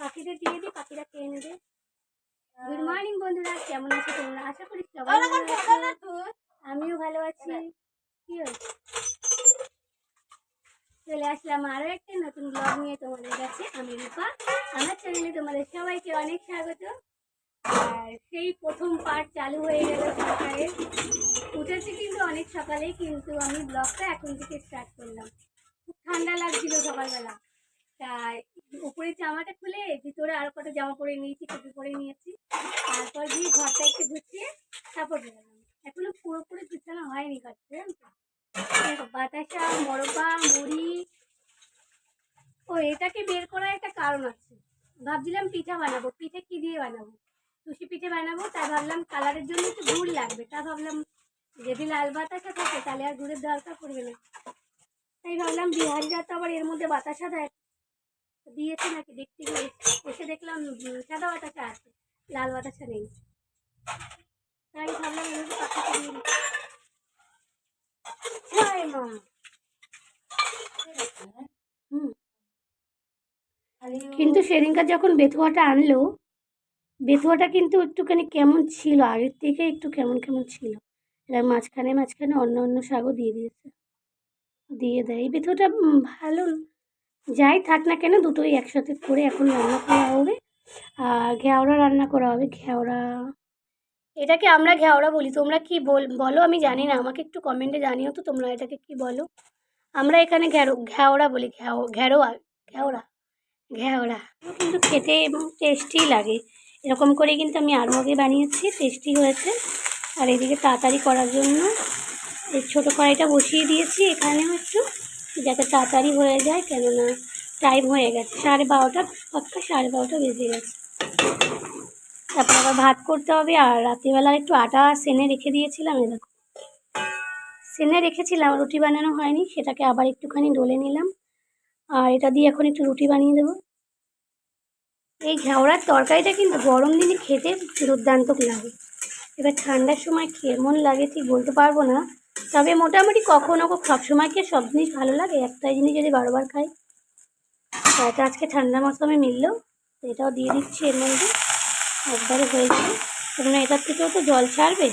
পাখিদের দিয়ে দিই পাখিরা খেয়ে নেবে? গুড মর্নিং বন্ধুরা। কেমন আছো তোমরা? আশা করি সবাই আমিও ভালো আছি। কি হয়েছে? চলে আসলাম আরও একটা নতুন ব্লগ নিয়ে তোমাদের কাছে। আমি রূপা। আমার চ্যানেলে তোমাদের সবাইকে অনেক স্বাগত। আর সেই প্রথম পার্ট চালু হয়ে গেল সকালে। উঠেছি কিন্তু অনেক সকালেই কিন্তু আমি ব্লগটা এখন থেকে স্টার্ট করলাম। খুব ঠান্ডা লাগছিল সকালবেলা। তাই উপরে জামাটা খুলে ভিতরে আরও কটা জামা পরে নিয়েছি, টুপি পরে নিয়েছি। তারপর গিয়ে ঘরটা একটু গুছিয়ে তারপর বেরোলাম। এখনও পুরোপুরি গুছানো হয়নি তো? দেখো বাতাসা মরবা মুড়ি। ও, এটাকে বের করার একটা কারণ আছে। ভাবছিলাম পিঠা বানাবো। পিঠে কি দিয়ে বানাবো? সুশি পিঠে বানাবো তাই ভাবলাম কালারের জন্য একটু গুড় লাগবে। তা ভাবলাম যদি লাল বাতাসা থাকে তাহলে আর গুড়ের দরকার পড়বে না। তাই ভাবলাম বিহারিরা তো আবার এর মধ্যে বাতাসা দেয়। দিয়েছে নাকি? দেখতে গিয়ে এসে দেখলাম সাদা বাতাসা আছে লাল বাতাসা নেই। তাই ভাবলাম এর মধ্যে বাতাসা দিয়ে দিই। মা! হুম। কিন্তু সেদিনকার যখন বেথুয়াটা আনলো বেথুয়াটা কিন্তু একটুখানি কেমন ছিল, আগের থেকে একটু কেমন কেমন ছিল। এরা মাঝখানে মাঝখানে অন্য অন্য শাকও দিয়ে দিয়েছে। দিয়ে দেয়। এই ভালো। যাই থাক না কেন, দুটোই একসাথে করে এখন রান্না করা হবে। আর ঘেওড়া রান্না করা হবে, ঘেওড়া। এটাকে আমরা ঘেওড়া বলি। তোমরা কি বল, বলো? আমি জানি না। আমাকে একটু কমেন্টে জানিও তো তোমরা এটাকে কি বলো? আমরা এখানে ঘেরো, ঘেওড়া বলি। ঘেও, ঘেরোয়া, ঘেওড়া ঘেওড়া। কিন্তু খেতে টেস্টি লাগে। এরকম করে কিন্তু আমি আগে বানিয়েছি টেস্টি হয়েছে। আর এদিকে তাড়াতাড়ি করার জন্য এই ছোটো কড়াইটা বসিয়ে দিয়েছি, এখানেও একটু যাতে তাড়াতাড়ি হয়ে যায়, কেননা টাইম হয়ে গেছে। সাড়ে বারোটা, পাক্কা সাড়ে বারোটা বেজে গেছে। তারপর আবার ভাত করতে হবে, আর রাত্রিবেলা একটু আটা সেনে রেখে দিয়েছিলাম এরকম সেনে রেখেছিলাম, রুটি বানানো হয়নি, সেটাকে আবার একটুখানি ডলে নিলাম। আর এটা দিয়ে এখন একটু রুটি বানিয়ে দেবো। এই ঘেওড়ার তরকারিটা কিন্তু গরম দিনে খেতে দুর্দান্ত লাগে। এবার ঠান্ডার সময় কেমন লাগে ঠিক বলতে পারব না, তবে মোটামুটি কখনো সবসময় কি আর সব জিনিস ভালো লাগে? একটাই জিনিস যদি বারবার খাই। এটা আজকে ঠান্ডা মৌসুমে মিললো এটাও দিয়ে দিচ্ছি এর মধ্যে। একবারে হয়ে যাবে কারণ এটার থেকেও তো জল ছাড়বে।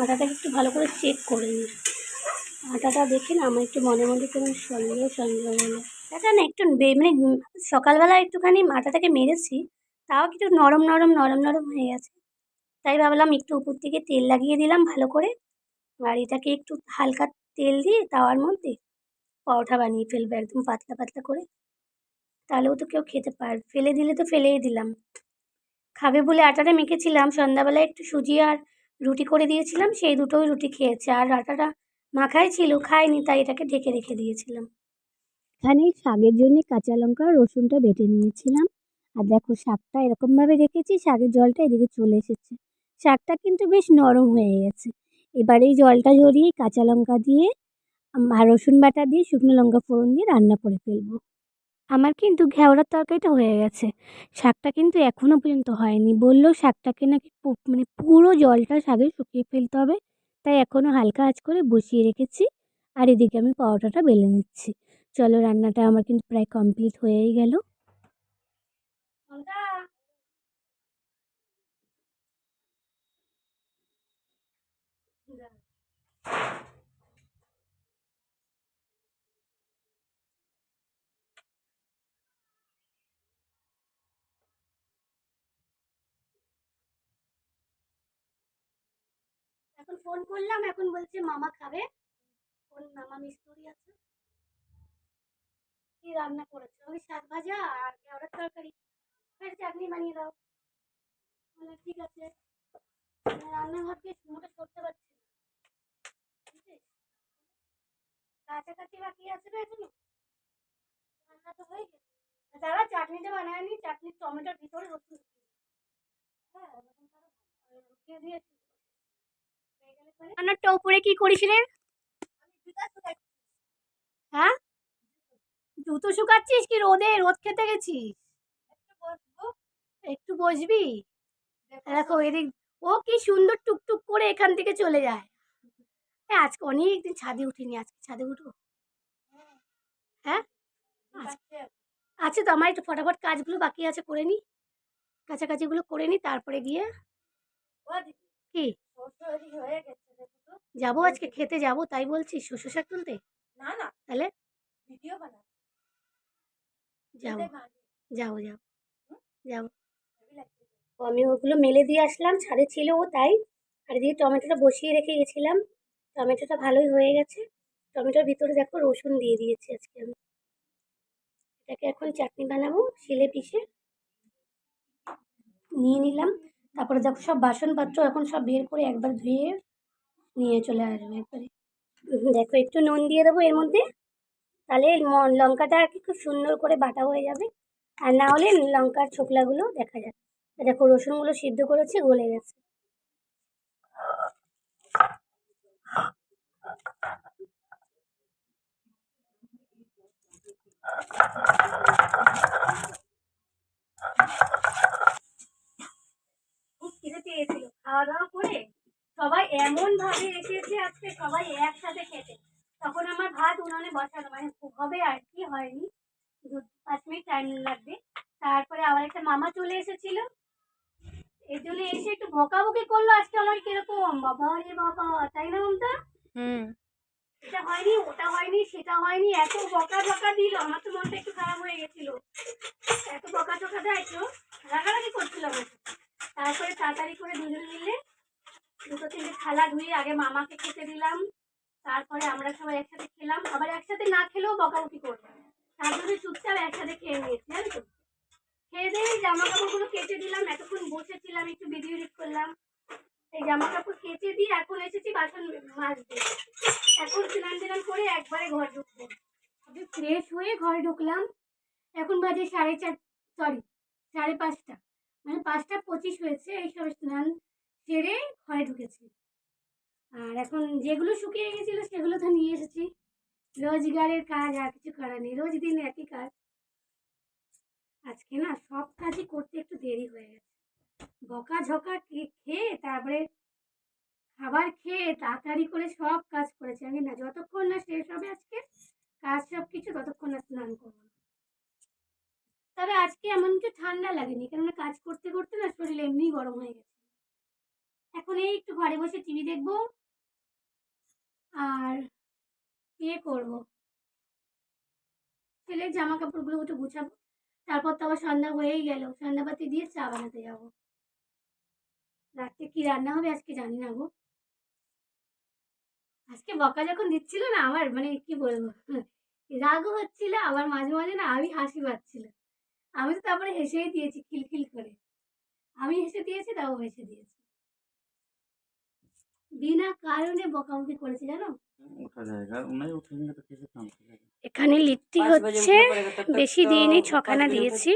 আটাটাকে একটু ভালো করে চেক করে নিই আটাটা দেখে না, আমার একটু মনে মনে কেমন সন্দেহ সন্দেহ হলো। এটা না একটু মানে সকালবেলা একটুখানি আটাটাকে মেরেছি, তাও একটু নরম নরম নরম নরম হয়ে গেছে। তাই ভাবলাম একটু উপর থেকে তেল লাগিয়ে দিলাম ভালো করে, আর এটাকে একটু হালকা তেল দিয়ে তাওয়ার মধ্যে পরোটা বানিয়ে ফেলব একদম পাতলা পাতলা করে। তাহলেও তো কেউ খেতে পারবে ফেলে দিলে তো ফেলেই দিলাম। খাবে বলে আটাটা মেখেছিলাম, সন্ধ্যাবেলায় একটু সুজি আর রুটি করে দিয়েছিলাম, সেই দুটোই রুটি খেয়েছে। আর আটাটা মাখাই ছিল, খাইনি, তাই এটাকে ঢেকে রেখে দিয়েছিলাম। এখানে শাকের জন্য কাঁচা লঙ্কা রসুনটা বেটে নিয়েছিলাম। আর দেখো, শাকটা এরকমভাবে রেখেছি, শাকের জলটা এদিকে চলে এসেছে। শাকটা কিন্তু বেশ নরম হয়ে গেছে। এবার এই জলটা ঝরিয়ে কাঁচা লঙ্কা দিয়ে আর রসুন বাটা দিয়ে শুকনো লঙ্কা ফোড়ন দিয়ে রান্না করে ফেলব। আমার কিন্তু ঘেওড়ার তরকারিটা হয়ে গেছে। শাকটা কিন্তু এখনও পর্যন্ত হয়নি। বলল শাকটাকে নাকি মানে পুরো জলটা শাকে শুকিয়ে ফেলতে হবে। তাই এখনও হালকা আঁচ করে বসিয়ে রেখেছি। আর এদিকে আমি পরোটাটা বেলে নিচ্ছি। চলো রান্নাটা আমার কিন্তু প্রায় কমপ্লিট হয়েই গেল। ফোন করলাম এখন বলছে মামা খাবে। কোন মামা মিস্ত্রি আছে? কি রান্না করেছে? ওই শাক ভাজা আর কেওড়ার তরকারি। ফের চাটনি বানিয়ে দাও। বললাম, ঠিক আছে। মানে রান্নাঘরকে মোটে করতে পারছি না? কাছাকাছি বাকি আছে না এখনও? রান্না তো হয়ে গেছে। দাঁড়া চাটনিটা বানায় নি চাটনির টমেটোর ভিতরে রসুন হ্যাঁ। আর দিয়ে হয়ে রান্নারটা উপরে কি রে হ্যাঁ? জুতো শুকাচ্ছিস কি রোদে? রোদ খেতে গেছিস? একটু বসবি? দেখো এদিক ও কি সুন্দর টুকটুক করে এখান থেকে চলে যায়। হ্যাঁ আজকে অনেক দিন ছাদে উঠিনি আজকে ছাদে উঠবো। হ্যাঁ? আচ্ছা তো আমার একটু ফটাফট কাজগুলো বাকি আছে করে নিই কাছাকাছিগুলো করে নিই তারপরে গিয়ে কি? যাব আজকে খেতে যাব তাই বলছি শস্য শাক তুলতে? না না। তাহলে? ভিডিও বানা যাব। যাব যাব। যাব। আমি ওগুলো মেলে দিয়ে আসলাম ছাদে ছিল ও তাই। আর দিয়ে টমেটোটা বসিয়ে রেখে গেছিলাম। টমেটোটা ভালোই হয়ে গেছে। টমেটোর ভিতরে দেখো রসুন দিয়ে দিয়েছি আজকে আমি। এটাকে এখন চাটনি বানাবো শিলে পিষে। নিয়ে নিলাম। তারপরে দেখো সব বাসনপত্র এখন সব বের করে একবার ধুয়ে নিয়ে চলে আসব একবারে। দেখো, একটু নুন দিয়ে দেবো এর মধ্যে। তাহলে লঙ্কাটা আর কি খুব সুন্দর করে বাটা হয়ে যাবে। আর না হলে লঙ্কার ছোকলাগুলো দেখা যাবে দেখো, রসুনগুলো সিদ্ধ করেছি, গলে গেছে। খাওয়া দাওয়া করে সবাই এমন ভাবে এসেছে আজকে সবাই একসাথে খেতে। তখন আমার ভাত উনানে বসানো মানে হবে আর কি হয়নি। দু পাঁচ মিনিট টাইম লাগবে। তারপরে আবার একটা মামা চলে এসেছিল। এই জন্য এসে একটু বকাবকি করল আজকে আমার কীরকম। বাবা রে বাবা তাই না মমতা? হুম। এটা হয়নি ওটা হয়নি সেটা হয়নি এত বকা বকা দিল। আমার তো মনটা একটু খারাপ হয়ে গেছিল এত বকা টকা দেয় তো রাগারাগি করছিল আমার সাথে। তারপরে তাড়াতাড়ি করে দুজন মিলে দুটো ধুয়ে আগে মামাকে খেতে দিলাম, তারপরে আমরা সবাই একসাথে খেলাম। আবার একসাথে না খেলেও বকাবকি করবে তার জন্য চুপচাপ একসাথে খেয়ে নিয়েছি, জানো তো? খেয়ে দিয়ে জামা কাপড়গুলো কেটে দিলাম, এতক্ষণ বসেছিলাম, একটু ভিডিও এডিট করলাম। এই জামা কাপড় কেচে দিয়ে এখন এসেছি বাসন মাজতে। এখন স্নান টান করে একবারে ঘর ঢুকবো। ফ্রেশ হয়ে ঘরে ঢুকলাম। এখন বাজে সাড়ে চার সরি সাড়ে পাঁচটা। মানে পাঁচটা পঁচিশ হয়েছে, এইসব স্নান সেরে ঘরে ঢুকেছি। আর এখন যেগুলো শুকিয়ে গেছিল সেগুলো তো নিয়ে এসেছি। রোজগারের কাজ আর কিছু করার নেই রোজ দিন একই কাজ। আজকে না সব কাজই করতে একটু দেরি হয়ে গেছে। বকা ঝকা খেয়ে তারপরে খাবার খেয়ে তাড়াতাড়ি করে সব কাজ করেছি আমি না। যতক্ষণ না শেষ হবে আজকে, কাজ সব কিছু ততক্ষণ না স্নান করব তবে আজকে এমন কিছু ঠান্ডা লাগেনি, কেননা কাজ করতে করতে না শরীর এমনিই গরম হয়ে গেছে। এখন এই একটু ঘরে বসে টিভি দেখব আর ইয়ে করব। ছেলের জামা কাপড়গুলো একটু গুছাবো। তারপর তো আবার সন্ধ্যা হয়েই গেল। সন্ধ্যাবাতি দিয়ে চা বানাতে যাব। রাত্রে কি রান্না হবে আজকে জানি না গো। আজকে বকা যখন দিচ্ছিল না আমার মানে কি বলব? রাগও হচ্ছিল, আবার মাঝে মাঝে না আমি হাসি পাচ্ছিল। আমি তো তারপরে হেসেই দিয়েছি, খিলখিল করে। আমি হেসে দিয়েছি, তাও হেসে দিয়েছি। বিনা কারণে বকাবকি করেছে জানো? এখানে লিট্টি হচ্ছে বেশি দিইনি ছখানা দিয়েছি।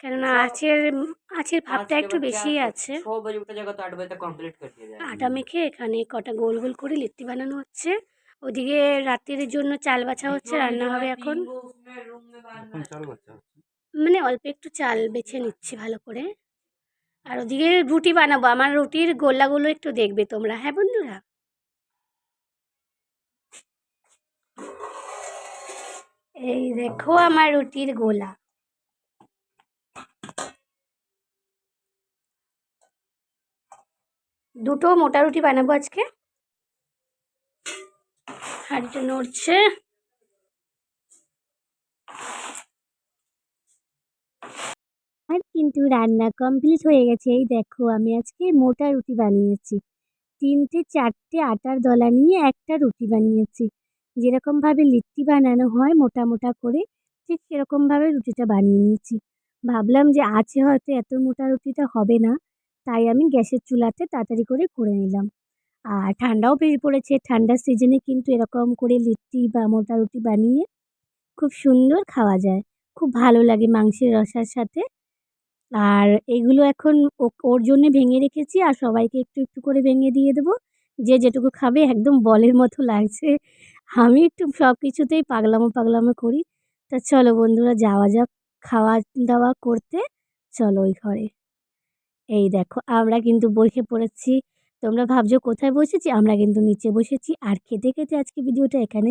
কেননা আঁচের আঁচের ভাবটা একটু বেশি আছে। আটা মেখে এখানে কটা গোল গোল করে লিট্টি বানানো হচ্ছে। ওদিকে রাতের জন্য চাল বাছা হচ্ছে রান্না হবে এখন। মানে অল্প একটু চাল বেছে নিচ্ছি ভালো করে। আর ওদিকে রুটি বানাবো। আমার রুটির গোলাগুলো একটু দেখবে তোমরা হ্যাঁ বন্ধুরা? এই দেখো আমার রুটির গোলা। দুটো মোটা রুটি বানাবো আজকে। হাঁড়িটা নড়ছে। আর কিন্তু রান্না কমপ্লিট হয়ে গেছে। এই দেখো, আমি আজকে মোটা রুটি বানিয়েছি। তিনটে, চারটে আটার দলা নিয়ে একটা রুটি বানিয়েছি। যেরকমভাবে লিট্টি বানানো হয় মোটা মোটা করে, ঠিক সেরকমভাবে রুটিটা বানিয়ে নিয়েছি। ভাবলাম যে আছে হয়তো এত মোটা রুটিটা হবে না, তাই আমি গ্যাসের চুলাতে তাড়াতাড়ি করে করে নিলাম। আর ঠান্ডাও বেশি পড়েছে, ঠান্ডার সিজনে কিন্তু এরকম করে লিট্টি বা মোটা রুটি বানিয়ে খুব সুন্দর খাওয়া যায়। খুব ভালো লাগে মাংসের রসার সাথে। আর এগুলো এখন ওর জন্য ভেঙে রেখেছি আর সবাইকে একটু একটু করে ভেঙে দিয়ে দেবো। যে যেটুকু খাবে একদম বলের মতো লাগছে। আমি একটু সব কিছুতেই পাগলামো পাগলামো করি। তা চলো বন্ধুরা যাওয়া যাক খাওয়া দাওয়া করতে। চলো ওই ঘরে। এই দেখো আমরা কিন্তু বসে পড়েছি। তোমরা ভাবছ কোথায় বসেছি? আমরা কিন্তু নিচে বসেছি। আর খেতে খেতে আজকে ভিডিওটা এখানে